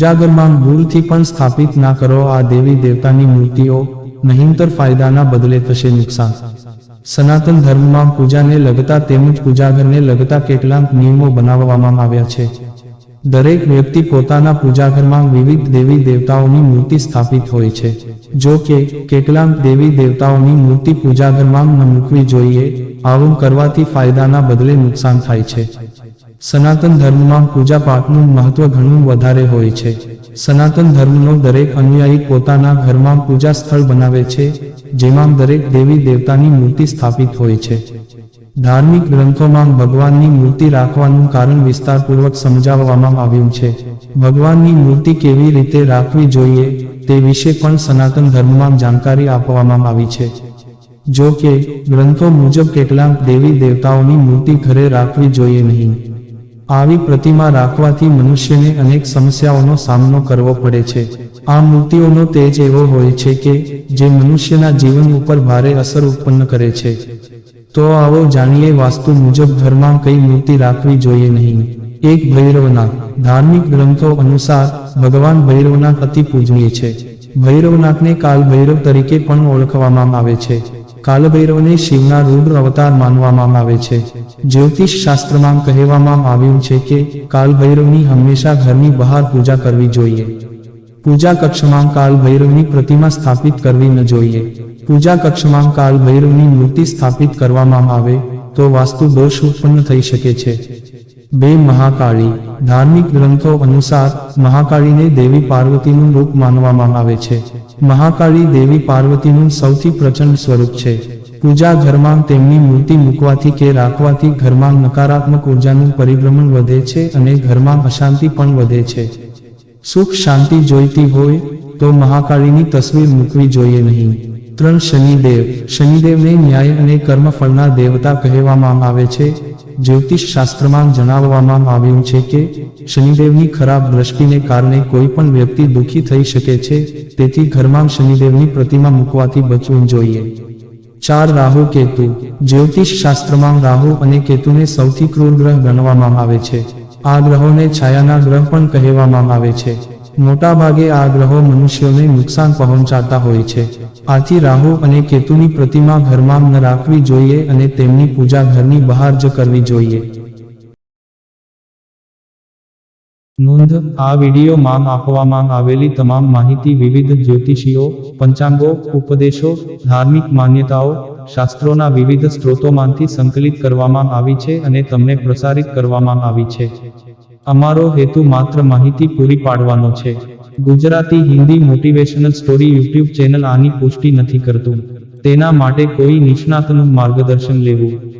પૂજાગરમાં ભૂલથી પણ સ્થાપિત ના કરો આ દેવી દેવતાની મૂર્તિઓ, નહીંતર ફાયદાના બદલે થશે નુકસાન. સનાતન ધર્મમાં પૂજાને લગતા તેમજ પૂજાઘરને લગતા કેટલાક નિયમો બનાવવામાં આવ્યા છે. દરેક વ્યક્તિ પોતાના પૂજાઘરમાં વિવિધ દેવી દેવતાઓની મૂર્તિ સ્થાપિત હોય છે. જો કે, કેટલાક દેવી દેવતાઓની મૂર્તિ પૂજાઘરમાં ન મૂકવી જોઈએ, આવું કરવાથી ફાયદાના બદલે નુકસાન થાય છે. સનાતન ધર્મમાં પૂજા પાઠનું મહત્વ ઘણું વધારે હોય છે. સનાતન ધર્મનો દરેક અનુયાયી પોતાના ઘરમાં પૂજા સ્થળ બનાવે છે, જેમાં દરેક દેવી દેવતાની મૂર્તિ સ્થાપિત હોય છે. ધાર્મિક ગ્રંથોમાં ભગવાનની મૂર્તિ રાખવાનું કારણ વિસ્તારપૂર્વક સમજાવવામાં આવ્યું છે. ભગવાનની મૂર્તિ કેવી રીતે રાખવી જોઈએ, તે વિશે પણ સનાતન ધર્મમાં જાણકારી આપવામાં આવી છે. જો કે, ગ્રંથો મુજબ કેટલાક દેવી દેવતાઓની મૂર્તિ ઘરે રાખવી જોઈએ નહીં. આવી પ્રતિમા રાખવાથી મનુષ્યને અનેક સમસ્યાઓનો સામનો કરવો પડે છે. આ મૂર્તિઓનો તેજ એવો હોય છે કે, જે મનુષ્યના જીવન ઉપર ભારે અસર ઉત્પન્ન કરે છે. તો આવો જાણીએ વાસ્તુ મુજબ ઘરમાં કઈ મૂર્તિ રાખવી જોઈએ નહીં. એક ભૈરવનાથ ધાર્મિક ગ્રંથો અનુસાર ભગવાન ભૈરવનાથ અતિ પૂજનીય છે. ભૈરવનાથને કાલ ભૈરવ તરીકે પણ ઓળખવામાં આવે છે. કાલભૈરવને શિવના રૂદ્ર અવતાર માનવામાં આવે છે. જ્યોતિષ શાસ્ત્રમાં કહેવામાં આવ્યું છે કે કાલભૈરવની હંમેશા ઘરની બહાર પૂજા કરવી જોઈએ. પૂજા કક્ષમાં કાલ ભૈરવની પ્રતિમા સ્થાપિત કરવી ન જોઈએ. પૂજા કક્ષમાં કાલ ભૈરવની મૂર્તિ સ્થાપિત કરવામાં આવે તો વાસ્તુ દોષ ઉત્પન્ન થઈ શકે છે. બે મહાકાળી ધાર્મિક ગ્રંથો અનુસાર મહાકાળીને દેવી પાર્વતીનું રૂપ માનવામાં આવે છે. મહાકાળી દેવી પાર્વતીનું સૌથી પ્રચંડ સ્વરૂપ છે. પૂજા ઘરમાં તેમની મૂર્તિ મૂકવાથી કે રાખવાથી ઘરમાં નકારાત્મક ઉર્જાનું પરિભ્રમણ વધે છે અને ઘરમાં અશાંતિ પણ વધે છે. સુખ શાંતિ જોઈતી હોય તો મહાકાળીની તસવીર મૂકવી જોઈએ નહીં. ત્રણ શનિદેવ શનિદેવને ન્યાય અને કર્મફળના દેવતા કહેવામાં આવે છે. જ્યોતિષ શાસ્ત્રમાં જણાવવામાં આવ્યું છે કે શનિદેવની ખરાબ દ્રષ્ટિને કારણે કોઈ પણ વ્યક્તિ દુઃખી થઈ શકે છે, તેથી ઘરમાં શનિદેવની પ્રતિમા મૂકવાથી બચવું જોઈએ. ચાર રાહુ કેતુ. જ્યોતિષ શાસ્ત્રમાં રાહુ અને કેતુને સૌથી ક્રૂર ગ્રહ ગણવામાં આવે છે. આ ગ્રહોને છાયાના ગ્રહ પણ કહેવામાં આવે છે. મોટા ભાગે આ ગ્રહો મનુષ્યોને નુકસાન પહોંચાડતા હોય છે. આથી રાહુ અને કેતુની પ્રતિમા ઘરમાં ન રાખવી જોઈએ અને તેમની પૂજા ઘરની બહાર જ કરવી જોઈએ. નોંધ, આ વિડીયોમાં આપવામાં આવેલી તમામ માહિતી વિવિધ જ્યોતિષીઓ, પંચાંગો, ઉપદેશો, ધાર્મિક માન્યતાઓ, શાસ્ત્રોના વિવિધ સ્ત્રોતોમાંથી સંકલિત કરવામાં આવી છે અને તમને પ્રસારિત કરવામાં આવી છે. અમારો હેતુ માત્ર માહિતી પૂરી પાડવાનો છે. Gujarati Hindi motivational story YouTube channel આની પુષ્ટિ નથી કરતું. તેના માટે કોઈ નિષ્ણાતનું માર્ગદર્શન લેવું.